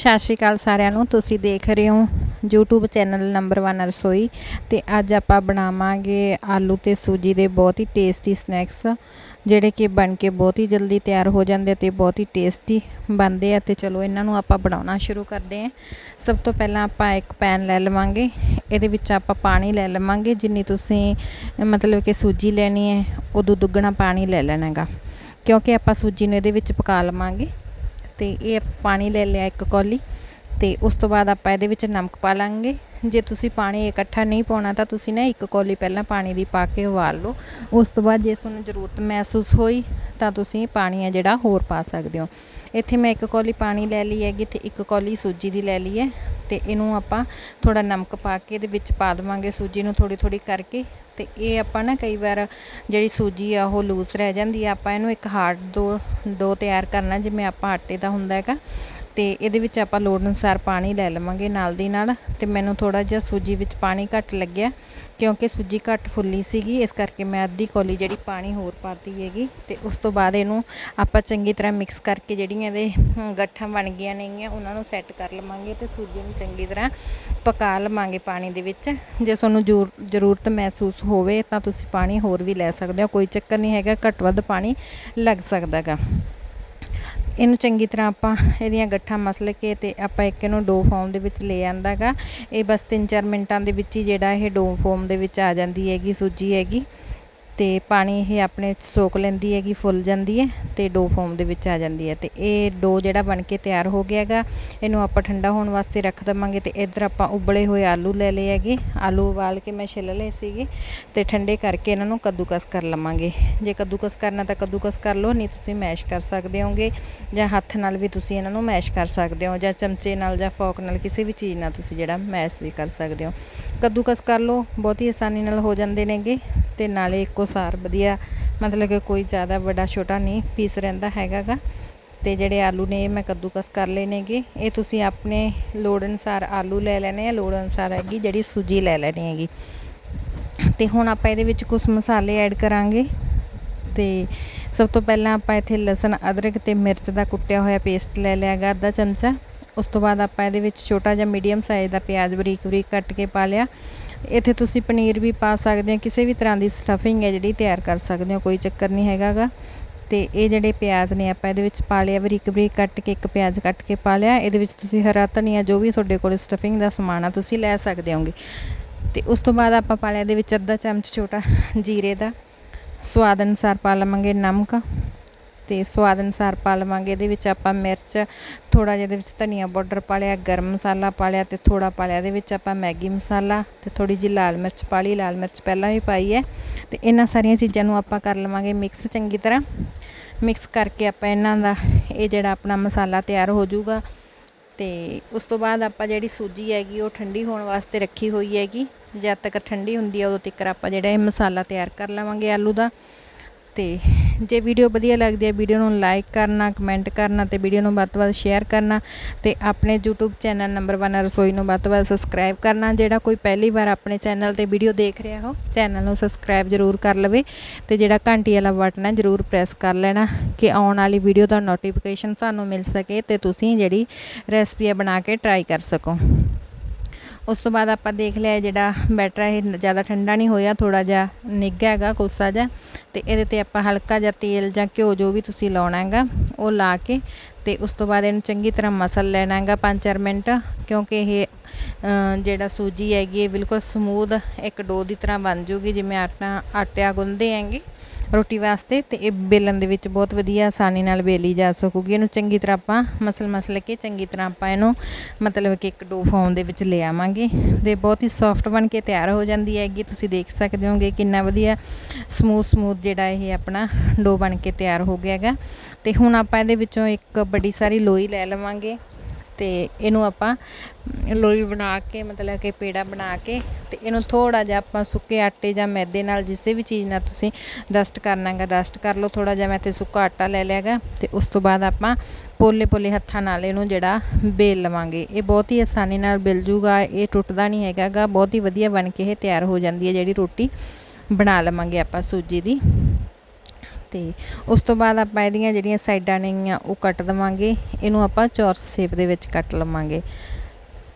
ਸਤਿ ਸ਼੍ਰੀ ਅਕਾਲ ਸਾਰਿਆਂ ਨੂੰ, ਤੁਸੀਂ ਦੇਖ ਰਹੇ ਹੋ YouTube ਚੈਨਲ ਨੰਬਰ 1 ਰਸੋਈ ਤੇ ਅੱਜ ਆਪਾਂ ਬਣਾਵਾਂਗੇ ਆਲੂ ਤੇ ਸੂਜੀ ਦੇ ਬਹੁਤ ਹੀ ਟੇਸਟੀ ਸਨੈਕਸ ਜਿਹੜੇ ਕਿ ਬਣ ਕੇ ਬਹੁਤ ਹੀ ਜਲਦੀ ਤਿਆਰ ਹੋ ਜਾਂਦੇ ਤੇ ਬਹੁਤ ਹੀ ਟੇਸਟੀ ਬਣਦੇ ਆ ਤੇ ਚਲੋ ਇਹਨਾਂ ਨੂੰ ਆਪਾਂ ਬਣਾਉਣਾ ਸ਼ੁਰੂ ਕਰਦੇ ਹਾਂ। ਸਭ ਤੋਂ ਪਹਿਲਾਂ ਆਪਾਂ ਇੱਕ ਪੈਨ ਲੈ ਲਵਾਂਗੇ, ਇਹਦੇ ਵਿੱਚ ਆਪਾਂ ਪਾਣੀ ਲੈ ਲਵਾਂਗੇ, ਜਿੰਨੀ ਤੁਸੀਂ, ਮਤਲਬ ਕਿ ਸੂਜੀ ਲੈਣੀ ਹੈ, ਉਦੋਂ ਦੁੱਗਣਾ ਪਾਣੀ ਲੈ ਲੈਣਾ ਹੈਗਾ। ਕਿਉਂਕਿ ਆਪਾਂ ਸੂਜੀ ਨੂੰ ਇਹਦੇ ਵਿੱਚ ਪਕਾ ਲਵਾਂਗੇ। ਤੇ ਇਹ ਪਾਣੀ ਲੈ ਲਿਆ ਇੱਕ ਕੌਲੀ ਤੇ ਉਸ ਤੋਂ ਬਾਅਦ ਆਪਾਂ ਇਹਦੇ ਵਿੱਚ ਨਮਕ ਪਾ ਲਾਂਗੇ। ਜੇ ਤੁਸੀਂ ਪਾਣੀ ਇਕੱਠਾ ਨਹੀਂ ਪਾਉਣਾ ਤਾਂ ਤੁਸੀਂ ਨਾ ਇੱਕ ਕੌਲੀ ਪਹਿਲਾਂ ਪਾਣੀ ਦੀ ਪਾ ਕੇ ਉਬਾਲ ਲਓ। ਉਸ ਤੋਂ ਬਾਅਦ ਜੇ ਤੁਹਾਨੂੰ ਜ਼ਰੂਰਤ ਮਹਿਸੂਸ ਹੋਈ ਤਾਂ ਤੁਸੀਂ ਪਾਣੀ ਹੈ ਜਿਹੜਾ ਹੋਰ ਪਾ ਸਕਦੇ ਹੋ। ਇੱਥੇ ਮੈਂ ਇੱਕ ਕੌਲੀ ਪਾਣੀ ਲੈ ਲਈ ਹੈਗੀ ਤੇ ਇੱਕ ਕੌਲੀ ਸੂਜੀ ਦੀ ਲੈ ਲਈ ਹੈ ਤੇ ਇਹਨੂੰ ਆਪਾਂ ਥੋੜਾ ਨਮਕ ਪਾ ਕੇ ਇਹਦੇ ਵਿੱਚ ਪਾ ਦੇਵਾਂਗੇ। ਸੂਜੀ ਨੂੰ ਥੋੜੀ ਥੋੜੀ ਕਰਕੇ ਤੇ ਇਹ ਆਪਾਂ ਨਾ ਕਈ ਵਾਰ ਜਿਹੜੀ ਸੂਜੀ ਆ ਉਹ ਲੂਸ ਰਹਿ ਜਾਂਦੀ ਆ, ਆਪਾਂ ਇਹਨੂੰ ਇੱਕ ਹਾਰਡ ਡੋ ਡੋ ਤਿਆਰ ਕਰਨਾ, ਜਿਵੇਂ ਆਪਾਂ ਆਟੇ ਦਾ ਹੁੰਦਾ ਹੈਗਾ, ਤੇ ਇਹਦੇ ਵਿੱਚ ਆਪਾਂ ਲੋੜ ਅਨੁਸਾਰ ਪਾਣੀ ਲੈ ਲਵਾਂਗੇ ਨਾਲ ਦੀ ਨਾਲ, ਤੇ ਮੈਨੂੰ ਥੋੜਾ ਜਿਹਾ ਸੂਜੀ ਵਿੱਚ ਪਾਣੀ ਘੱਟ ਲੱਗਿਆ ਕਿਉਂਕਿ ਸੂਜੀ ਘੱਟ ਫੁੱਲੀ ਸੀਗੀ, ਇਸ ਕਰਕੇ ਮੈਂ ਅੱਧੀ ਕੌਲੀ ਜਿਹੜੀ ਪਾਣੀ ਹੋਰ ਪਾਤੀ ਹੈਗੀ ਤੇ ਉਸ ਤੋਂ ਬਾਅਦ ਇਹਨੂੰ ਆਪਾਂ ਚੰਗੀ ਤਰ੍ਹਾਂ ਮਿਕਸ ਕਰਕੇ ਜਿਹੜੀਆਂ ਇਹਦੇ ਗੱਠਾਂ ਬਣ ਗਈਆਂ ਨੇਗੀਆਂ, ਉਹਨਾਂ ਨੂੰ ਸੈੱਟ ਕਰ ਲਵਾਂਗੇ ਤੇ ਸੂਜੀ ਨੂੰ ਚੰਗੀ ਤਰ੍ਹਾਂ ਪਕਾ ਲਵਾਂਗੇ ਪਾਣੀ ਦੇ ਵਿੱਚ। ਜੇ ਤੁਹਾਨੂੰ ਜ਼ਰੂਰਤ ਮਹਿਸੂਸ ਹੋਵੇ ਤਾਂ ਤੁਸੀਂ ਪਾਣੀ ਹੋਰ ਵੀ ਲੈ ਸਕਦੇ ਹੋ, ਕੋਈ ਚੱਕਰ ਨਹੀਂ ਹੈਗਾ, ਘੱਟ ਵੱਧ ਪਾਣੀ ਲੱਗ ਸਕਦਾਗਾ। ਇਹਨੂੰ ਚੰਗੀ ਤਰ੍ਹਾਂ ਆਪਾਂ ਇਹਦੀਆਂ ਗੱਠਾਂ ਮਸਲ ਕੇ ਤੇ ਆਪਾਂ ਇੱਕ ਇਹਨੂੰ ਡੋ ਫਾਰਮ ਦੇ ਵਿੱਚ ਲੈ ਆਂਦਾਗਾ। ਇਹ ਬਸ 3-4 ਮਿੰਟਾਂ ਦੇ ਵਿੱਚ ਹੀ ਜਿਹੜਾ ਇਹ ਡੋ ਫਾਰਮ ਦੇ ਵਿੱਚ ਆ ਜਾਂਦੀ ਹੈਗੀ, ਸੂਜੀ ਹੈਗੀ। ਤੇ ਪਾਣੀ ਇਹ ਆਪਣੇ ਸੋਕ ਲੈਂਦੀ ਹੈਗੀ, ਫੁੱਲ ਜਾਂਦੀ ਹੈ ਤੇ ਡੋ ਫੋਮ ਦੇ ਵਿੱਚ ਆ ਜਾਂਦੀ ਹੈ ਤੇ ਇਹ ਡੋ ਜਿਹੜਾ ਬਣ ਕੇ ਤਿਆਰ ਹੋ ਗਿਆ ਹੈਗਾ, ਇਹਨੂੰ ਆਪਾਂ ਠੰਡਾ ਹੋਣ ਵਾਸਤੇ ਰੱਖ ਦਵਾਂਗੇ ਤੇ ਇੱਧਰ ਆਪਾਂ ਉਬਲੇ ਹੋਏ ਆਲੂ ਲੈ ਲਏ ਹੈਗੇ। ਆਲੂ ਉਬਾਲ ਕੇ ਮੈਂ ਛਿੱਲ ਲਏ ਸੀਗੇ ਤੇ ਠੰਡੇ ਕਰਕੇ ਇਹਨਾਂ ਨੂੰ ਕੱਦੂਕਸ ਕਰ ਲਵਾਂਗੇ। ਜੇ ਕੱਦੂਕਸ ਕਰਨਾ ਤਾਂ ਕੱਦੂਕਸ ਕਰ ਲਓ, ਨਹੀਂ ਤੁਸੀਂ ਮੈਸ਼ ਕਰ ਸਕਦੇ ਹੋਗੇ ਜਾਂ ਹੱਥ ਨਾਲ ਵੀ ਤੁਸੀਂ ਇਹਨਾਂ ਨੂੰ ਮੈਸ਼ ਕਰ ਸਕਦੇ ਹੋ ਜਾਂ ਚਮਚੇ ਨਾਲ ਜਾਂ ਫੋਕ ਨਾਲ ਕਿਸੇ ਵੀ ਚੀਜ਼ ਨਾਲ ਤੁਸੀਂ ਜਿਹੜਾ ਮੈਸ਼ ਵੀ ਕਰ ਸਕਦੇ ਹੋ। ਕੱਦੂਕਸ ਕਰ ਲਓ, ਬਹੁਤ ਹੀ ਆਸਾਨੀ ਨਾਲ ਹੋ ਜਾਂਦੇ ਨੇਗੇ ਤੇ ਨਾਲੇ ਇੱਕੋ ਸਾਰ ਵਧੀਆ, ਮਤਲਬ ਕਿ ਕੋਈ ਜ਼ਿਆਦਾ ਵੱਡਾ ਛੋਟਾ ਨਹੀਂ ਪੀਸ ਰਹਿੰਦਾ ਹੈਗਾਗਾ। ਤੇ ਜਿਹੜੇ ਆਲੂ ਨੇ, ਮੈਂ ਕੱਦੂਕਸ ਕਰ ਲਏ ਨੇਗੇ। ਇਹ ਤੁਸੀਂ ਆਪਣੇ ਲੋੜ ਅਨੁਸਾਰ ਆਲੂ ਲੈ ਲੈਣੇ ਆ, ਲੋੜ ਅਨੁਸਾਰ ਹੈਗੀ ਜਿਹੜੀ ਸੂਜੀ ਲੈ ਲੈਣੀ ਹੈਗੀ। ਤੇ ਹੁਣ ਆਪਾਂ ਇਹਦੇ ਵਿੱਚ ਕੁਝ ਮਸਾਲੇ ਐਡ ਕਰਾਂਗੇ। ਤੇ ਸਭ ਤੋਂ ਪਹਿਲਾਂ ਆਪਾਂ ਇੱਥੇ ਲਸਣ, ਅਦਰਕ ਤੇ ਮਿਰਚ ਦਾ ਕੁੱਟਿਆ ਹੋਇਆ ਪੇਸਟ ਲੈ ਲਿਆ ਗਾ ਅੱਧਾ ਚਮਚਾ। ਉਸ ਤੋਂ ਬਾਅਦ ਆਪਾਂ ਇਹਦੇ ਵਿੱਚ ਛੋਟਾ ਜਿਹਾ ਮੀਡੀਅਮ ਸਾਈਜ਼ ਦਾ ਪਿਆਜ਼ ਬਰੀਕ ਬਰੀਕ ਕੱਟ ਕੇ ਪਾ ਲਿਆ। ਇੱਥੇ ਤੁਸੀਂ ਪਨੀਰ ਵੀ ਪਾ ਸਕਦੇ ਹੋ, ਕਿਸੇ ਵੀ ਤਰ੍ਹਾਂ ਦੀ ਸਟਫਿੰਗ ਹੈ ਜਿਹੜੀ ਤਿਆਰ ਕਰ ਸਕਦੇ ਹੋ, ਕੋਈ ਚੱਕਰ ਨਹੀਂ ਹੈਗਾਗਾ। ਤੇ ਇਹ ਜਿਹੜੇ ਪਿਆਜ਼ ਨੇ, ਆਪਾਂ ਇਹਦੇ ਵਿੱਚ ਪਾ ਲਿਆ, ਬਰੀਕ ਬਰੀਕ ਕੱਟ ਕੇ ਇੱਕ ਪਿਆਜ਼ ਕੱਟ ਕੇ ਪਾ ਲਿਆ। ਇਹਦੇ ਵਿੱਚ ਤੁਸੀਂ ਹਰਾ ਧਨੀਆ, ਜੋ ਵੀ ਤੁਹਾਡੇ ਕੋਲ ਸਟਫਿੰਗ ਦਾ ਸਮਾਨ ਆ, ਤੁਸੀਂ ਲੈ ਸਕਦੇ ਹੋਗੇ। ਤੇ ਉਸ ਤੋਂ ਬਾਅਦ ਆਪਾਂ ਪਾ ਲਿਆ ਇਹਦੇ ਵਿੱਚ ਅੱਧਾ ਚਮਚ ਛੋਟਾ ਜੀਰੇ ਦਾ। ਸਵਾਦ ਅਨੁਸਾਰ ਪਾ ਲਵਾਂਗੇ ਨਮਕ। ਤੇ ਸਵਾਦ ਅਨੁਸਾਰ ਪਾ ਲਵਾਂਗੇ। ਇਹਦੇ ਵਿੱਚ ਆਪਾਂ ਮਿਰਚ ਥੋੜਾ ਜਿਹਾ ਇਹਦੇ ਵਿੱਚ ਧਨੀਆ ਪਾਊਡਰ ਪਾ ਲਿਆ, ਗਰਮ ਮਸਾਲਾ ਪਾ ਲਿਆ ਤੇ ਥੋੜਾ ਪਾ ਲਿਆ। ਇਹਦੇ ਵਿੱਚ ਆਪਾਂ ਮੈਗੀ ਮਸਾਲਾ ਤੇ ਥੋੜੀ ਜਿਹੀ ਲਾਲ ਮਿਰਚ ਪਾ ਲਈ। ਲਾਲ ਮਿਰਚ ਪਹਿਲਾਂ ਵੀ ਪਾਈ ਹੈ ਤੇ ਇਹਨਾਂ ਸਾਰੀਆਂ ਚੀਜ਼ਾਂ ਨੂੰ ਆਪਾਂ ਕਰ ਲਵਾਂਗੇ ਮਿਕਸ ਚੰਗੀ ਤਰ੍ਹਾਂ। ਮਿਕਸ ਕਰਕੇ ਆਪਾਂ ਇਹਨਾਂ ਦਾ ਇਹ ਜਿਹੜਾ ਆਪਣਾ ਮਸਾਲਾ ਤਿਆਰ ਹੋ ਜਾਊਗਾ ਤੇ ਉਸ ਤੋਂ ਬਾਅਦ ਆਪਾਂ ਜਿਹੜੀ ਸੂਜੀ ਹੈਗੀ ਉਹ ਠੰਡੀ ਹੋਣ ਵਾਸਤੇ ਰੱਖੀ ਹੋਈ ਹੈਗੀ। ਜਦ ਤੱਕ ਠੰਡੀ ਹੁੰਦੀ ਹੈ ਉਦੋਂ ਤੱਕ ਆਪਾਂ ਜਿਹੜਾ ਇਹ ਮਸਾਲਾ ਤਿਆਰ ਕਰ ਲਵਾਂਗੇ ਆਲੂ ਦਾ। ਤੇ ਜੇ ਵੀਡੀਓ ਵਧੀਆ ਲੱਗਦੀ ਹੈ, ਵੀਡੀਓ ਨੂੰ ਲਾਈਕ ਕਰਨਾ ਕਮੈਂਟ ਕਰਨਾ ਤੇ ਵੀਡੀਓ ਨੂੰ ਵੱਧ ਤੋਂ ਵੱਧ ਸ਼ੇਅਰ ਕਰਨਾ ਤੇ ਆਪਣੇ YouTube ਚੈਨਲ ਨੰਬਰ 1 ਰਸੋਈ ਨੂੰ ਵੱਧ ਤੋਂ ਵੱਧ ਸਬਸਕ੍ਰਾਈਬ ਕਰਨਾ। ਜਿਹੜਾ ਕੋਈ ਪਹਿਲੀ ਵਾਰ ਆਪਣੇ ਚੈਨਲ ਤੇ ਵੀਡੀਓ ਦੇਖ ਰਿਹਾ ਹੋ ਚੈਨਲ ਨੂੰ ਸਬਸਕ੍ਰਾਈਬ ਜ਼ਰੂਰ ਕਰ ਲਵੇ ਤੇ ਜਿਹੜਾ ਘੰਟੀ ਵਾਲਾ ਬਟਨ ਹੈ, ਜ਼ਰੂਰ ਪ੍ਰੈਸ ਕਰ ਲੈਣਾ ਕਿ ਆਉਣ ਵਾਲੀ ਵੀਡੀਓ ਦਾ ਨੋਟੀਫਿਕੇਸ਼ਨ ਤੁਹਾਨੂੰ ਮਿਲ ਸਕੇ ਤੇ ਤੁਸੀਂ ਜਿਹੜੀ ਰੈਸਪੀ ਬਣਾ ਕੇ ਟਰਾਈ ਕਰ ਸਕੋ। ਉਸ ਤੋਂ ਬਾਅਦ ਆਪਾਂ ਦੇਖ ਲਿਆ ਜਿਹੜਾ ਬੈਟਰ ਇਹ ਜ਼ਿਆਦਾ ਠੰਡਾ ਨਹੀਂ ਹੋਇਆ ਥੋੜਾ ਜਿਹਾ ਨਿੱਘਾ ਹੈਗਾ, ਕੋਸਾ ਜਿਹਾ। ਤੇ ਇਹਦੇ ਤੇ ਆਪਾਂ ਹਲਕਾ ਜਿਹਾ ਤੇਲ ਜਾਂ ਘਿਓ ਜੋ ਵੀ ਤੁਸੀਂ ਲਾਉਣਾ ਹੈਗਾ, ਉਹ ਲਾ ਕੇ ਤੇ ਉਸ ਤੋਂ ਬਾਅਦ ਇਹਨੂੰ ਚੰਗੀ ਤਰ੍ਹਾਂ ਮਸਲ ਲੈਣਾ ਹੈਗਾ 5-4 ਮਿੰਟ, ਕਿਉਂਕਿ ਇਹ ਜਿਹੜਾ ਸੂਜੀ ਹੈਗੀ, ਇਹ ਬਿਲਕੁਲ ਸਮੂਥ ਇੱਕ ਡੋ ਦੀ ਤਰ੍ਹਾਂ ਬਣ ਜੂਗੀ, ਜਿਵੇਂ ਆਟਾ ਆਟਿਆ ਗੁੰਦੇ ਹੈਗੇ। ਰੋਟੀ ਵਾਸਤੇ ਤੇ ਇਹ ਬੇਲਣ ਦੇ ਵਿੱਚ ਬਹੁਤ ਵਧੀਆ ਆਸਾਨੀ ਨਾਲ ਬੇਲੀ ਜਾ ਸਕੂਗੀ। ਇਹਨੂੰ ਚੰਗੀ ਤਰ੍ਹਾਂ ਆਪਾਂ ਮਸਲ ਮਸਲ ਕੇ ਚੰਗੀ ਤਰ੍ਹਾਂ ਆਪਾਂ ਇਹਨੂੰ ਮਤਲਬ ਕਿ ਇੱਕ ਡੋ ਫਾਰਮ ਦੇ ਵਿੱਚ ਲੈ ਆਵਾਂਗੇ ਤੇ ਬਹੁਤ ਹੀ ਸੌਫਟ ਬਣ ਕੇ ਤਿਆਰ ਹੋ ਜਾਂਦੀ ਹੈਗੀ। ਤੁਸੀਂ ਦੇਖ ਸਕਦੇ ਹੋਗੇ ਕਿੰਨਾ ਵਧੀਆ ਸਮੂਥ ਸਮੂਥ ਜਿਹੜਾ ਇਹ ਆਪਣਾ ਡੋ ਬਣ ਕੇ ਤਿਆਰ ਹੋ ਗਿਆ ਹੈਗਾ। ਤੇ ਹੁਣ ਆਪਾਂ ਇਹਦੇ ਵਿੱਚੋਂ ਇੱਕ ਬੜੀ ਸਾਰੀ ਲੋਈ ਲੈ ਲਵਾਂਗੇ। ਤੇ ਇਹਨੂੰ ਆਪਾਂ ਲੋਈ ਬਣਾ ਕੇ, ਮਤਲਬ ਕਿ ਪੇੜਾ ਬਣਾ ਕੇ ਤੇ ਇਹਨੂੰ ਥੋੜਾ ਜਿਹਾ ਆਪਾਂ ਸੁੱਕੇ ਆਟੇ ਜਾਂ ਮੈਦੇ ਨਾਲ ਜਿਸੇ ਵੀ ਚੀਜ਼ ਨਾਲ ਤੁਸੀਂ ਡਸਟ ਕਰਨਾਗਾ ਡਸਟ ਕਰ ਲਓ। ਥੋੜਾ ਜਿਹਾ ਮੈਂ ਇੱਥੇ ਸੁੱਕਾ ਆਟਾ ਲੈ ਲਿਆਗਾ ਤੇ ਉਸ ਤੋਂ ਬਾਅਦ ਆਪਾਂ ਪੋਲੇ ਪੋਲੇ ਹੱਥਾਂ ਨਾਲ ਇਹਨੂੰ ਜਿਹੜਾ ਬੇਲ ਲਵਾਂਗੇ। ਇਹ ਬਹੁਤ ਹੀ ਆਸਾਨੀ ਨਾਲ ਬਿਲ ਜੂਗਾ, ਇਹ ਟੁੱਟਦਾ ਨਹੀਂ ਹੈਗਾਗਾ ਬਹੁਤ ਹੀ ਵਧੀਆ ਬਣ ਕੇ ਇਹ ਤਿਆਰ ਹੋ ਜਾਂਦੀ ਹੈ ਜਿਹੜੀ ਰੋਟੀ ਬਣਾ ਲਵਾਂਗੇ ਆਪਾਂ ਸੂਜੀ ਦੀ। ਤੇ ਉਸ ਤੋਂ ਬਾਅਦ ਆਪਾਂ ਇਹਦੀਆਂ ਜਿਹੜੀਆਂ ਸਾਈਡਾਂ ਨੇਗੀਆਂ ਉਹ ਕੱਟ ਦਵਾਂਗੇ। ਇਹਨੂੰ ਆਪਾਂ ਚੌਰਸ ਸ਼ੇਪ ਦੇ ਵਿੱਚ ਕੱਟ ਲਵਾਂਗੇ।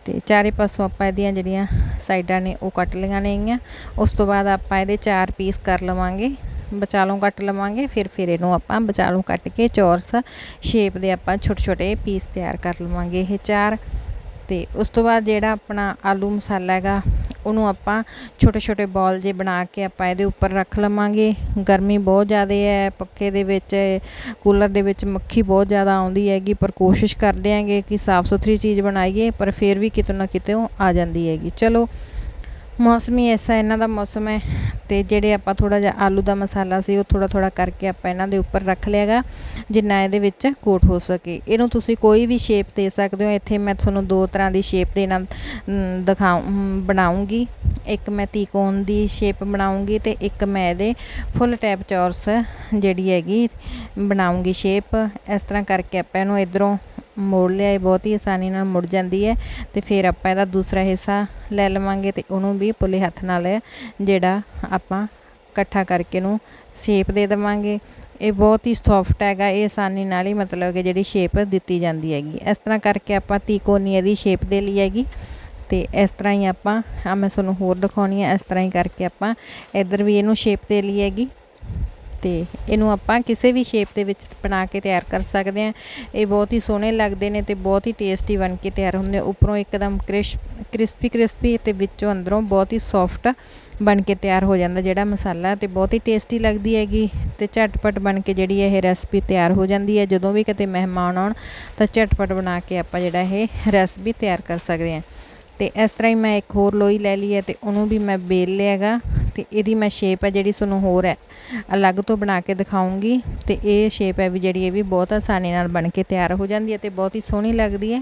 ਤੇ ਚਾਰੇ ਪਾਸੋਂ ਆਪਾਂ ਇਹਦੀਆਂ ਜਿਹੜੀਆਂ ਸਾਈਡਾਂ ਨੇ, ਉਹ ਕੱਟ ਲਈਆਂ ਨੇਗੀਆਂ ਉਸ ਤੋਂ ਬਾਅਦ ਆਪਾਂ ਇਹਦੇ ਚਾਰ ਪੀਸ ਕਰ ਲਵਾਂਗੇ। ਬਚਾਲੋਂ ਕੱਟ ਲਵਾਂਗੇ, ਫਿਰ ਫਿਰ ਇਹਨੂੰ ਆਪਾਂ ਵਿਚਾਲੋਂ ਕੱਟ ਕੇ ਚੌਰਸ ਸ਼ੇਪ ਦੇ ਆਪਾਂ ਛੋਟੇ ਛੋਟੇ ਪੀਸ ਤਿਆਰ ਕਰ ਲਵਾਂਗੇ ਇਹ ਚਾਰ। ਅਤੇ ਉਸ ਤੋਂ ਬਾਅਦ ਜਿਹੜਾ ਆਪਣਾ ਆਲੂ ਮਸਾਲਾ ਹੈਗਾ, ਉਹਨੂੰ ਆਪਾਂ ਛੋਟੇ ਛੋਟੇ ਬੋਲ ਜੇ ਬਣਾ ਕੇ ਆਪਾਂ ਇਹਦੇ ਉੱਪਰ ਰੱਖ ਲਵਾਂਗੇ। ਗਰਮੀ ਬਹੁਤ ਜ਼ਿਆਦਾ ਹੈ, ਪੱਖੇ ਦੇ ਵਿੱਚ, ਕੂਲਰ ਦੇ ਵਿੱਚ ਮੱਖੀ ਬਹੁਤ ਜ਼ਿਆਦਾ ਆਉਂਦੀ ਹੈਗੀ, ਪਰ ਕੋਸ਼ਿਸ਼ ਕਰਦੇ ਆਂਗੇ ਕਿ ਸਾਫ਼ ਸੁਥਰੀ ਚੀਜ਼ ਬਣਾਈਏ, ਪਰ ਫਿਰ ਵੀ ਕਿਤੇ ਨਾ ਕਿਤੇ ਉਹ ਆ ਜਾਂਦੀ ਹੈਗੀ। ਚਲੋ ਮੌਸਮੀ ਐਸਾ ਇਹਨਾਂ ਦਾ ਮੌਸਮ ਹੈ ਤੇ ਜਿਹੜੇ ਆਪਾਂ ਥੋੜਾ ਜਿਹਾ ਆਲੂ ਦਾ ਮਸਾਲਾ ਸੀ, ਉਹ ਥੋੜਾ ਥੋੜਾ ਕਰਕੇ ਆਪਾਂ ਇਹਨਾਂ ਦੇ ਉੱਪਰ ਰੱਖ ਲਿਆਗਾ ਜਿੰਨਾ ਇਹਦੇ ਵਿੱਚ ਕੋਟ ਹੋ ਸਕੇ। ਇਹਨੂੰ ਤੁਸੀਂ ਕੋਈ ਵੀ ਸ਼ੇਪ ਦੇ ਸਕਦੇ ਹੋ, ਇੱਥੇ ਮੈਂ ਤੁਹਾਨੂੰ ਦੋ ਤਰ੍ਹਾਂ ਦੀ ਸ਼ੇਪ ਦੇ ਨਾਲ ਦਿਖਾਉ ਬਣਾਉਂਗੀ। ਇੱਕ ਮੈਂ ਤੀਕੋਣ ਦੀ ਸ਼ੇਪ ਬਣਾਉਂਗੀ ਤੇ ਇੱਕ ਮੈਂ ਇਹਦੇ ਫੁੱਲ ਟੈਪ ਚੌਰਸ ਜਿਹੜੀ ਹੈਗੀ, ਬਣਾਉਂਗੀ ਸ਼ੇਪ ਇਸ ਤਰ੍ਹਾਂ ਕਰਕੇ ਆਪਾਂ ਇਹਨੂੰ ਇਧਰੋਂ ਮੋੜ ਲਿਆ ਇਹ ਬਹੁਤ ਹੀ ਆਸਾਨੀ ਨਾਲ ਮੁੜ ਜਾਂਦੀ ਹੈ ਤੇ ਫਿਰ ਆਪਾਂ ਇਹਦਾ ਦੂਸਰਾ ਹਿੱਸਾ ਲੈ ਲਵਾਂਗੇ ਤੇ ਉਹਨੂੰ ਵੀ ਪੁੱਲੇ ਹੱਥ ਨਾਲ ਜਿਹੜਾ ਆਪਾਂ ਇਕੱਠਾ ਕਰਕੇ ਨੂੰ ਸ਼ੇਪ ਦੇ ਦੇਵਾਂਗੇ। ਇਹ ਬਹੁਤ ਹੀ ਸੌਫਟ ਹੈਗਾ, ਇਹ ਆਸਾਨੀ ਨਾਲ ਹੀ ਮਤਲਬ ਕਿ ਜਿਹੜੀ ਸ਼ੇਪ ਦਿੱਤੀ ਜਾਂਦੀ ਹੈਗੀ। ਇਸ ਤਰ੍ਹਾਂ ਕਰਕੇ ਆਪਾਂ ਤੀਕੋਨੀ ਦੀ ਸ਼ੇਪ ਦੇ ਲਈ ਹੈਗੀ। ਤੇ ਇਸ ਤਰ੍ਹਾਂ ਹੀ ਆਪਾਂ ਆ ਮੈਂ ਤੁਹਾਨੂੰ ਹੋਰ ਦਿਖਾਉਣੀ ਹੈ ਇਸ ਤਰ੍ਹਾਂ ਹੀ ਕਰਕੇ ਆਪਾਂ ਇੱਧਰ ਵੀ ਇਹਨੂੰ ਸ਼ੇਪ ਦੇ ਲਈ ਹੈਗੀ। ਤੇ ਇਹਨੂੰ ਆਪਾਂ ਕਿਸੇ ਵੀ ਸ਼ੇਪ ਦੇ ਵਿੱਚ ਬਣਾ ਕੇ ਤਿਆਰ ਕਰ ਸਕਦੇ ਹਾਂ। ਇਹ ਬਹੁਤ ਹੀ ਸੋਹਣੇ ਲੱਗਦੇ ਨੇ ਤੇ ਬਹੁਤ ਹੀ ਟੇਸਟੀ ਬਣ ਕੇ ਤਿਆਰ ਹੁੰਦੇ ਉੱਪਰੋਂ ਇੱਕਦਮ ਕ੍ਰਿਸਪੀ ਕ੍ਰਿਸਪੀ ਤੇ ਵਿੱਚੋਂ ਅੰਦਰੋਂ ਬਹੁਤ ਹੀ ਸੌਫਟ ਬਣ ਕੇ ਤਿਆਰ ਹੋ ਜਾਂਦਾ ਜਿਹੜਾ ਮਸਾਲਾ ਤੇ ਬਹੁਤ ਹੀ ਟੇਸਟੀ ਲੱਗਦੀ ਹੈਗੀ ਤੇ ਝਟਪਟ ਬਣ ਕੇ ਜਿਹੜੀ ਇਹ ਰੈਸਪੀ ਤਿਆਰ ਹੋ ਜਾਂਦੀ ਹੈ। ਜਦੋਂ ਵੀ ਕਿਤੇ ਮਹਿਮਾਨ ਆਉਣ ਤਾਂ ਝਟਪਟ ਬਣਾ ਕੇ ਆਪਾਂ ਜਿਹੜਾ ਇਹ ਰੈਸਪੀ ਤਿਆਰ ਕਰ ਸਕਦੇ ਹਾਂ। ਤੇ ਇਸ ਤਰ੍ਹਾਂ ਹੀ ਮੈਂ ਇੱਕ ਹੋਰ ਲੋਈ ਲੈ ਲਈ ਹੈ ਤੇ ਉਹਨੂੰ ਵੀ ਮੈਂ ਬੇਲ ਲਿਆਗਾ ਤੇ ਇਹਦੀ ਮੈਂ ਸ਼ੇਪ ਹੈ ਜਿਹੜੀ ਤੁਹਾਨੂੰ ਹੋਰ ਹੈ, ਅਲੱਗ ਤੋਂ ਬਣਾ ਕੇ ਦਿਖਾਉਂਗੀ ਤੇ ਇਹ ਸ਼ੇਪ ਹੈ ਵੀ ਜਿਹੜੀ ਇਹ ਵੀ ਬਹੁਤ ਆਸਾਨੀ ਨਾਲ ਬਣ ਕੇ ਤਿਆਰ ਹੋ ਜਾਂਦੀ ਹੈ ਤੇ ਬਹੁਤ ਹੀ ਸੋਹਣੀ ਲੱਗਦੀ ਹੈ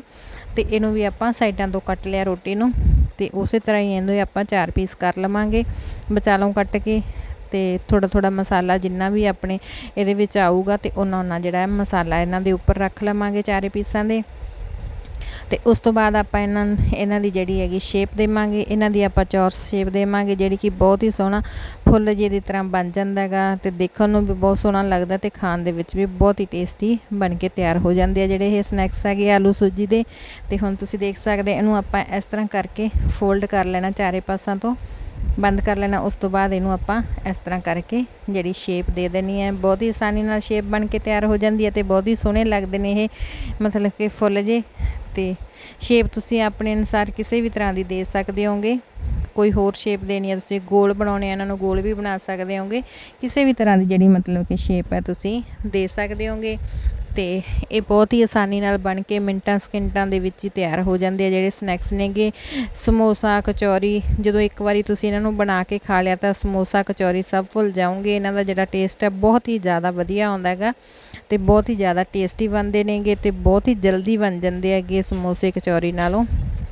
ਤੇ ਇਹਨੂੰ ਵੀ ਆਪਾਂ ਸਾਈਡਾਂ ਤੋਂ ਕੱਟ ਲਿਆ ਰੋਟੀ ਨੂੰ ਤੇ ਉਸੇ ਤਰ੍ਹਾਂ ਹੀ ਇਹਨੂੰ ਆਪਾਂ ਚਾਰ ਪੀਸ ਕਰ ਲਵਾਂਗੇ ਵਿਚਾਲੋਂ ਕੱਟ ਕੇ ਤੇ ਥੋੜਾ ਥੋੜਾ ਮਸਾਲਾ ਜਿੰਨਾ ਵੀ ਆਪਣੇ ਇਹਦੇ ਵਿੱਚ ਆਊਗਾ ਤੇ ਉਹਨਾਂ ਉਹਨਾਂ ਜਿਹੜਾ ਮਸਾਲਾ ਇਹਨਾਂ ਦੇ ਉੱਪਰ ਰੱਖ ਲਵਾਂਗੇ ਚਾਰੇ ਪੀਸਾਂ ਦੇ ਤੇ ਉਸ ਤੋਂ ਬਾਅਦ ਆਪਾਂ ਇਹਨਾਂ ਇਹਨਾਂ ਦੀ ਜਿਹੜੀ ਹੈਗੀ ਸ਼ੇਪ ਦੇਵਾਂਗੇ, ਇਹਨਾਂ ਦੀ ਆਪਾਂ ਚੌਰਸ ਸ਼ੇਪ ਦੇਵਾਂਗੇ, ਜਿਹੜੀ ਕਿ ਬਹੁਤ ਹੀ ਸੋਹਣਾ ਫੁੱਲ ਜਿਹੀ ਦੀ ਤਰ੍ਹਾਂ ਬਣ ਜਾਂਦਾ ਹੈਗਾ ਤੇ ਦੇਖਣ ਨੂੰ ਵੀ ਬਹੁਤ ਸੋਹਣਾ ਲੱਗਦਾ ਤੇ ਖਾਣ ਦੇ ਵਿੱਚ ਵੀ ਬਹੁਤ ਹੀ ਟੇਸਟੀ ਬਣ ਕੇ ਤਿਆਰ ਹੋ ਜਾਂਦੇ ਆ ਜਿਹੜੇ ਇਹ ਸਨੈਕਸ ਹੈਗੇ ਆਲੂ ਸੂਜੀ ਦੇ। ਤੇ ਹੁਣ ਤੁਸੀਂ ਦੇਖ ਸਕਦੇ ਇਹਨੂੰ ਆਪਾਂ ਇਸ ਤਰ੍ਹਾਂ ਕਰਕੇ ਫੋਲਡ ਕਰ ਲੈਣਾ ਚਾਰੇ ਪਾਸਾਂ ਤੋਂ, ਬੰਦ ਕਰ ਲੈਣਾ, ਉਸ ਤੋਂ ਬਾਅਦ ਇਹਨੂੰ ਆਪਾਂ ਇਸ ਤਰ੍ਹਾਂ ਕਰਕੇ ਜਿਹੜੀ ਸ਼ੇਪ ਦੇ ਦੇਣੀ ਹੈ ਬਹੁਤ ਹੀ ਆਸਾਨੀ ਨਾਲ ਸ਼ੇਪ ਬਣ ਕੇ ਤਿਆਰ ਹੋ ਜਾਂਦੀ ਹੈ ਤੇ ਬਹੁਤ ਹੀ ਸੋਹਣੇ ਲੱਗਦੇ ਨੇ ਇਹ, ਮਤਲਬ ਕਿ ਫੁੱਲ ਜੇ। ਤੇ ਸ਼ੇਪ ਤੁਸੀਂ ਆਪਣੇ ਅਨੁਸਾਰ ਕਿਸੇ ਵੀ ਤਰ੍ਹਾਂ ਦੀ ਦੇ ਸਕਦੇ ਹੋਗੇ। ਕੋਈ ਹੋਰ ਸ਼ੇਪ ਦੇਣੀ ਹੈ, ਤੁਸੀਂ ਗੋਲ ਬਣਾਉਣੇ ਆ, ਇਹਨਾਂ ਨੂੰ ਗੋਲ ਵੀ ਬਣਾ ਸਕਦੇ ਹੋਗੇ। ਕਿਸੇ ਵੀ ਤਰ੍ਹਾਂ ਦੀ ਜਿਹੜੀ ਮਤਲਬ ਕਿ ਸ਼ੇਪ ਹੈ, ਤੁਸੀਂ ਦੇ ਸਕਦੇ ਹੋਗੇ। ਤੇ ਇਹ ਬਹੁਤ ਹੀ ਆਸਾਨੀ ਨਾਲ ਬਣ ਕੇ ਮਿੰਟਾਂ ਸਕਿੰਟਾਂ ਦੇ ਵਿੱਚ ਹੀ ਤਿਆਰ ਹੋ ਜਾਂਦੇ ਆ ਜਿਹੜੇ ਸਨੈਕਸ ਨੇਗੇ। ਸਮੋਸਾ, ਕਚੌਰੀ, ਜਦੋਂ ਇੱਕ ਵਾਰੀ ਤੁਸੀਂ ਇਹਨਾਂ ਨੂੰ ਬਣਾ ਕੇ ਖਾ ਲਿਆ ਤਾਂ ਸਮੋਸਾ, ਕਚੌਰੀ ਸਭ ਭੁੱਲ ਜਾਓਗੇ। ਇਹਨਾਂ ਦਾ ਜਿਹੜਾ ਟੇਸਟ ਹੈ ਬਹੁਤ ਹੀ ਜ਼ਿਆਦਾ ਵਧੀਆ ਆਉਂਦਾ ਹੈਗਾ ਤੇ ਬਹੁਤ ਹੀ ਜ਼ਿਆਦਾ ਟੇਸਟੀ ਬਣਦੇ ਨੇਗੇ ਤੇ ਬਹੁਤ ਹੀ ਜਲਦੀ ਬਣ ਜਾਂਦੇ ਹੈਗੇ ਸਮੋਸੇ, ਕਚੌਰੀ ਨਾਲੋਂ।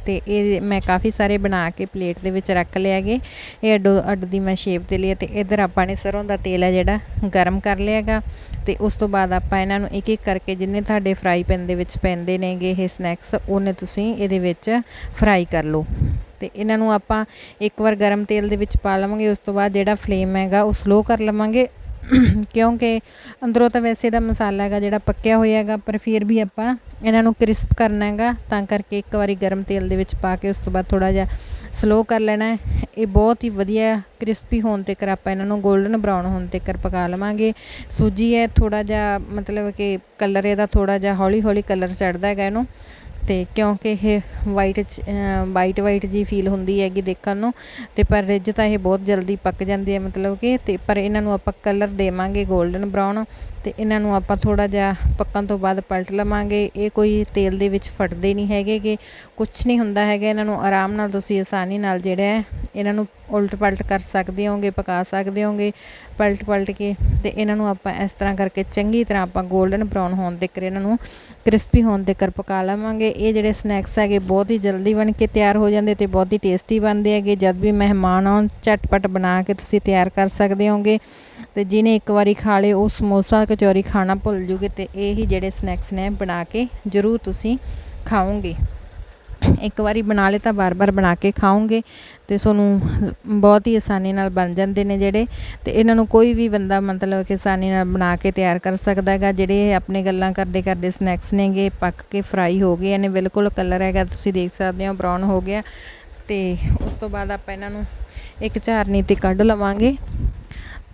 ਤੇ ਇਹ ਮੈਂ ਕਾਫੀ ਸਾਰੇ ਬਣਾ ਕੇ ਪਲੇਟ ਦੇ ਵਿੱਚ ਰੱਖ ਲਿਆਗੇ ਇਹ ਅੱਡੋ ਅੱਡ ਦੀ ਮੈਂ ਸ਼ੇਪ ਦੇ ਲਈ ਤੇ ਇਧਰ ਆਪਾਂ ਨੇ ਸਰੋਂ ਦਾ ਤੇਲ ਹੈ ਜਿਹੜਾ ਗਰਮ ਕਰ ਲਿਆਗਾ ਤੇ ਉਸ ਤੋਂ ਬਾਅਦ ਆਪਾਂ ਇਹਨਾਂ ਨੂੰ ਇੱਕ ਇੱਕ ਕਰਕੇ ਜਿੰਨੇ ਤੁਹਾਡੇ ਫਰਾਈ ਪੈਨ ਦੇ ਵਿੱਚ ਪੈਂਦੇ ਨੇਗੇ ਇਹ ਸਨੈਕਸ, ਉਹਨੇ ਤੁਸੀਂ ਇਹਦੇ ਵਿੱਚ ਫਰਾਈ ਕਰ ਲਓ। ਤੇ ਇਹਨਾਂ ਨੂੰ ਆਪਾਂ ਇੱਕ ਵਾਰ ਗਰਮ ਤੇਲ ਦੇ ਵਿੱਚ ਪਾ ਲਵਾਂਗੇ, ਉਸ ਤੋਂ ਬਾਅਦ ਜਿਹੜਾ ਫਲੇਮ ਹੈਗਾ ਉਹ ਸਲੋ ਕਰ ਲਵਾਂਗੇ ਕਿਉਂਕਿ ਅੰਦਰੋਂ ਤਾਂ ਵੈਸੇ ਦਾ ਮਸਾਲਾ ਹੈਗਾ ਜਿਹੜਾ ਪੱਕਿਆ ਹੋਇਆ ਹੈਗਾ, ਪਰ ਫਿਰ ਵੀ ਆਪਾਂ ਇਹਨਾਂ ਨੂੰ ਕ੍ਰਿਸਪ ਕਰਨਾ ਹੈਗਾ, ਤਾਂ ਕਰਕੇ ਇੱਕ ਵਾਰੀ ਗਰਮ ਤੇਲ ਦੇ ਵਿੱਚ ਪਾ ਕੇ ਉਸ ਤੋਂ ਬਾਅਦ ਥੋੜਾ ਜਿਹਾ ਸਲੋ ਕਰ ਲੈਣਾ ਇਹ ਬਹੁਤ ਹੀ ਵਧੀਆ ਕ੍ਰਿਸਪੀ ਹੋਣ ਤੇ ਕਰ ਆਪਾਂ ਇਹਨਾਂ ਨੂੰ 골ਡਨ ਬਰਾਊਨ ਹੋਣ ਤੇ ਕਰ ਪਕਾ ਲਵਾਂਗੇ। ਸੂਜੀ ਹੈ ਥੋੜਾ ਜਿਹਾ ਮਤਲਬ ਕਿ ਕਲਰ ਇਹਦਾ ਥੋੜਾ ਜਿਹਾ ਹੌਲੀ ਹੌਲੀ ਕਲਰ ਚੜਦਾ ਹੈਗਾ ਇਹਨੂੰ। ਅਤੇ ਕਿਉਂਕਿ ਇਹ ਵਾਈਟ 'ਚ ਵਾਈਟ ਵਾਈਟ ਜਿਹੀ ਫੀਲ ਹੁੰਦੀ ਹੈਗੀ ਦੇਖਣ ਨੂੰ ਅਤੇ ਪਰ ਰਿੱਜ ਤਾਂ ਇਹ ਬਹੁਤ ਜਲਦੀ ਪੱਕ ਜਾਂਦੀ ਹੈ ਮਤਲਬ ਕਿ ਅਤੇ ਪਰ ਇਹਨਾਂ ਨੂੰ ਆਪਾਂ ਕਲਰ ਦੇਵਾਂਗੇ ਗੋਲਡਨ ਬਰਾਊਨ ਅਤੇ ਇਹਨਾਂ ਨੂੰ ਆਪਾਂ ਥੋੜ੍ਹਾ ਜਿਹਾ ਪੱਕਣ ਤੋਂ ਬਾਅਦ ਪਲਟ ਲਵਾਂਗੇ। ਇਹ ਕੋਈ ਤੇਲ ਦੇ ਵਿੱਚ ਫਟਦੇ ਨਹੀਂ ਹੈਗੇ ਕਿ ਕੁਝ ਨਹੀਂ ਹੁੰਦਾ ਹੈਗਾ, ਇਹਨਾਂ ਨੂੰ ਆਰਾਮ ਨਾਲ ਤੁਸੀਂ ਆਸਾਨੀ ਨਾਲ ਜਿਹੜਾ ਹੈ ਇਹਨਾਂ ਨੂੰ ਉਲਟ ਪਲਟ ਕਰ ਸਕਦੇ ਹੋਗੇ, ਪਕਾ ਸਕਦੇ ਹੋਗੇ, ਪਲਟ ਪਲਟ ਕੇ ਤੇ ਇਹਨਾਂ ਨੂੰ ਆਪਾਂ ਇਸ ਤਰ੍ਹਾਂ ਕਰਕੇ ਚੰਗੀ ਤਰ੍ਹਾਂ ਆਪਾਂ 골ਡਨ ਬਰਾਊਨ ਹੋਣ ਤੱਕ ਇਹਨਾਂ ਨੂੰ ਕ੍ਰਿਸਪੀ ਹੋਣ ਤੱਕ ਪਕਾ ਲਵਾਂਗੇ। ਇਹ ਜਿਹੜੇ ਸਨੈਕਸ ਹੈਗੇ ਬਹੁਤ ਹੀ ਜਲਦੀ ਬਣ ਕੇ ਤਿਆਰ ਹੋ ਜਾਂਦੇ ਤੇ ਬਹੁਤ ਹੀ ਟੇਸਟੀ ਬਣਦੇ ਹੈਗੇ। ਜਦ ਵੀ ਮਹਿਮਾਨ ਆਉਣ, ਝਟਪਟ ਬਣਾ ਕੇ ਤੁਸੀਂ ਤਿਆਰ ਕਰ ਸਕਦੇ ਹੋਗੇ। ਤੇ ਜਿਹਨੇ ਇੱਕ ਵਾਰੀ ਖਾ ਲਏ, ਉਹ ਸਮੋਸਾ, ਕਚੌਰੀ ਖਾਣਾ ਭੁੱਲ ਜੂਗੇ ਤੇ ਇਹ ਹੀ ਜਿਹੜੇ ਸਨੈਕਸ ਨੇ ਬਣਾ ਕੇ ਜ਼ਰੂਰ ਤੁਸੀਂ ਖਾਓਗੇ। ਇੱਕ ਵਾਰੀ ਬਣਾ ਲਏ ਤਾਂ ਬਾਰ-ਬਾਰ ਬਣਾ ਕੇ ਖਾਓਗੇ ਅਤੇ ਤੁਹਾਨੂੰ ਬਹੁਤ ਹੀ ਆਸਾਨੀ ਨਾਲ ਬਣ ਜਾਂਦੇ ਨੇ ਜਿਹੜੇ ਅਤੇ ਇਹਨਾਂ ਨੂੰ ਕੋਈ ਵੀ ਬੰਦਾ ਮਤਲਬ ਕਿ ਆਸਾਨੀ ਨਾਲ ਬਣਾ ਕੇ ਤਿਆਰ ਕਰ ਸਕਦਾ ਹੈਗਾ, ਜਿਹੜੇ ਆਪਣੇ ਗੱਲਾਂ ਕਰਦੇ ਕਰਦੇ ਸਨੈਕਸ ਨੇਗੇ, ਪੱਕ ਕੇ ਫਰਾਈ ਹੋ ਗਏ ਨੇ ਬਿਲਕੁਲ ਕਲਰ ਹੈਗਾ, ਤੁਸੀਂ ਦੇਖ ਸਕਦੇ ਹੋ ਬਰਾਊਨ ਹੋ ਗਿਆ ਅਤੇ ਉਸ ਤੋਂ ਬਾਅਦ ਆਪਾਂ ਇਹਨਾਂ ਨੂੰ ਇੱਕ ਝਾਰਨੀ ਤੇ ਕੱਢ ਲਵਾਂਗੇ।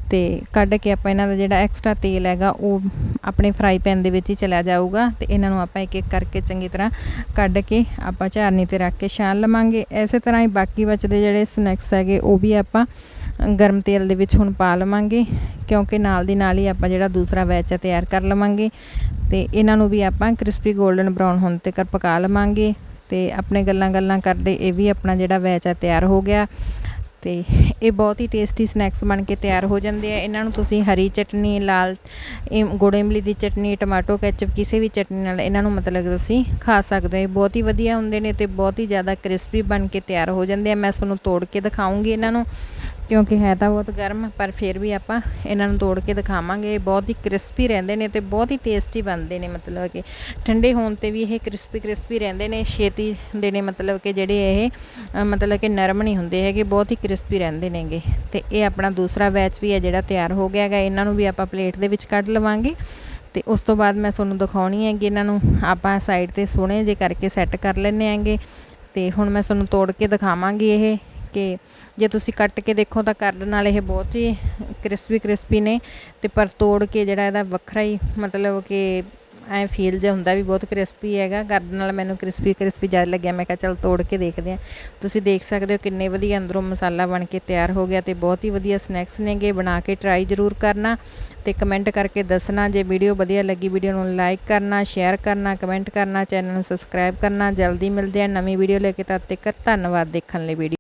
ਤੇ ਕੱਢ ਕੇ ਆਪਾਂ ਇਹਨਾਂ ਦਾ ਜਿਹੜਾ ਐਕਸਟਰਾ ਤੇਲ ਹੈਗਾ, ਉਹ ਆਪਣੇ ਫਰਾਈ ਪੈਨ ਦੇ ਵਿੱਚ ਹੀ ਚਲਾ ਜਾਊਗਾ ਤੇ ਇਹਨਾਂ ਨੂੰ ਆਪਾਂ ਇੱਕ ਇੱਕ ਕਰਕੇ ਚੰਗੀ ਤਰ੍ਹਾਂ ਕੱਢ ਕੇ ਆਪਾਂ ਝਾਰਨੀ ਤੇ ਰੱਖ ਕੇ ਛਾਣ ਲਵਾਂਗੇ। ਐਸੇ ਤਰ੍ਹਾਂ ਹੀ ਬਾਕੀ ਬਚਦੇ ਜਿਹੜੇ ਸਨੈਕਸ ਹੈਗੇ, ਉਹ ਵੀ ਆਪਾਂ ਗਰਮ ਤੇਲ ਦੇ ਵਿੱਚ ਹੁਣ ਪਾ ਲਵਾਂਗੇ, ਕਿਉਂਕਿ ਨਾਲ ਦੀ ਨਾਲ ਹੀ ਆਪਾਂ ਜਿਹੜਾ ਦੂਸਰਾ ਵੈਚ ਹੈ ਤਿਆਰ ਕਰ ਲਵਾਂਗੇ ਤੇ ਇਹਨਾਂ ਨੂੰ ਵੀ ਆਪਾਂ ਕ੍ਰਿਸਪੀ 골ਡਨ ਬਰਾਊਨ ਹੋਣ ਤੱਕ ਪਕਾ ਲਵਾਂਗੇ ਤੇ ਆਪਣੇ ਗੱਲਾਂ ਗੱਲਾਂ ਕਰਦੇ ਇਹ ਵੀ ਆਪਣਾ ਜਿਹੜਾ ਵੈਚ ਹੈ ਤਿਆਰ ਹੋ ਗਿਆ। ਤੇ ਇਹ ਬਹੁਤ ਹੀ ਟੇਸਟੀ ਸਨੈਕਸ ਬਣ ਕੇ ਤਿਆਰ ਹੋ ਜਾਂਦੇ ਆ। ਇਹਨਾਂ ਨੂੰ ਤੁਸੀਂ ਹਰੀ ਚਟਨੀ, ਲਾਲ ਇਮ- ਗੁੜ ਇਮਲੀ ਦੀ ਚਟਨੀ, ਟਮਾਟੋ, ਕੈਚਪ, ਕਿਸੇ ਵੀ ਚਟਨੀ ਨਾਲ ਇਹਨਾਂ ਨੂੰ ਮਤਲਬ ਤੁਸੀਂ ਖਾ ਸਕਦੇ ਹੋ। ਇਹ ਬਹੁਤ ਹੀ ਵਧੀਆ ਹੁੰਦੇ ਨੇ ਤੇ ਬਹੁਤ ਹੀ ਜ਼ਿਆਦਾ ਕ੍ਰਿਸਪੀ ਬਣ ਕੇ ਤਿਆਰ ਹੋ ਜਾਂਦੇ ਆ। ਮੈਂ ਤੁਹਾਨੂੰ ਤੋੜ ਕੇ ਦਿਖਾਉਂਗੀ ਇਹਨਾਂ ਨੂੰ। ਕਿਉਂਕਿ ਹੈ ਤਾਂ ਬਹੁਤ ਗਰਮ, ਪਰ ਫਿਰ ਵੀ ਆਪਾਂ ਇਹਨਾਂ ਨੂੰ ਤੋੜ ਕੇ ਦਿਖਾਵਾਂਗੇ। ਬਹੁਤ ਹੀ ਕ੍ਰਿਸਪੀ ਰਹਿੰਦੇ ਨੇ ਤੇ ਬਹੁਤ ਹੀ ਟੇਸਟੀ ਬਣਦੇ ਨੇ, ਮਤਲਬ ਕਿ ਠੰਡੇ ਹੋਣ ਤੇ ਵੀ ਇਹ ਕ੍ਰਿਸਪੀ ਕ੍ਰਿਸਪੀ ਰਹਿੰਦੇ ਨੇ। ਛੇਤੀ ਦੇ ਨੇ ਮਤਲਬ ਕਿ ਜਿਹੜੇ ਇਹ ਮਤਲਬ ਕਿ ਨਰਮ ਨਹੀਂ ਹੁੰਦੇ ਹੈਗੇ, ਬਹੁਤ ਹੀ ਕ੍ਰਿਸਪੀ ਰਹਿੰਦੇ ਨੇਗੇ। ਤੇ ਇਹ ਆਪਣਾ ਦੂਸਰਾ ਬੈਚ ਵੀ ਹੈ ਜਿਹੜਾ ਤਿਆਰ ਹੋ ਗਿਆ ਹੈਗਾ। ਇਹਨਾਂ ਨੂੰ ਵੀ ਆਪਾਂ ਪਲੇਟ ਦੇ ਵਿੱਚ ਕੱਢ ਲਵਾਂਗੇ। ਤੇ ਉਸ ਤੋਂ ਬਾਅਦ ਮੈਂ ਤੁਹਾਨੂੰ ਦਿਖਾਉਣੀ ਹੈਗੀ ਇਹਨਾਂ ਨੂੰ। ਆਪਾਂ ਸਾਈਡ ਤੇ ਸੋਹਣੇ ਜੇ ਕਰਕੇ ਸੈੱਟ ਕਰ ਲੈਣੇ ਆਂਗੇ ਤੇ ਹੁਣ ਮੈਂ ਤੁਹਾਨੂੰ ਤੋੜ ਕੇ ਦਿਖਾਵਾਂਗੀ ਇਹ। ਕਿ ਜੇ ਤੁਸੀਂ ਕੱਟ ਕੇ ਦੇਖੋ ਤਾਂ ਕਰਨ ਨਾਲ ਇਹ ਬਹੁਤ ਹੀ ਕ੍ਰਿਸਪੀ ਕ੍ਰਿਸਪੀ ਨੇ ਅਤੇ ਪਰ ਤੋੜ ਕੇ ਜਿਹੜਾ ਇਹਦਾ ਵੱਖਰਾ ਹੀ ਮਤਲਬ ਕਿ ਐ ਫੀਲ ਜਿਹਾ ਹੁੰਦਾ ਵੀ ਬਹੁਤ ਕ੍ਰਿਸਪੀ ਹੈਗਾ। ਕਰਨ ਨਾਲ ਮੈਨੂੰ ਕ੍ਰਿਸਪੀ ਕ੍ਰਿਸਪੀ ਜ਼ਿਆਦਾ ਲੱਗਿਆ, ਮੈਂ ਕਿਹਾ ਚਲ ਤੋੜ ਕੇ ਦੇਖਦੇ ਆ ਤੁਸੀਂ ਦੇਖ ਸਕਦੇ ਹੋ ਕਿੰਨੇ ਵਧੀਆ ਅੰਦਰੋਂ ਮਸਾਲਾ ਬਣ ਕੇ ਤਿਆਰ ਹੋ ਗਿਆ ਤੇ ਬਹੁਤ ਹੀ ਵਧੀਆ ਸਨੈਕਸ ਨੇਗੇ, ਬਣਾ ਕੇ ਟਰਾਈ ਜ਼ਰੂਰ ਕਰਨਾ ਤੇ ਕਮੈਂਟ ਕਰਕੇ ਦੱਸਣਾ। ਜੇ ਵੀਡੀਓ ਵਧੀਆ ਲੱਗੀ ਵੀਡੀਓ ਨੂੰ ਲਾਈਕ ਕਰਨਾ ਸ਼ੇਅਰ ਕਰਨਾ ਕਮੈਂਟ ਕਰਨਾ ਚੈਨਲ ਨੂੰ ਸਬਸਕ੍ਰਾਈਬ ਕਰਨਾ। ਜਲਦੀ ਮਿਲਦੇ ਆ ਨਵੀਂ ਵੀਡੀਓ ਲੈ ਕੇ, ਤਦ ਤੱਕ ਧੰਨਵਾਦ ਦੇਖਣ ਲਈ ਵੀਡੀਓ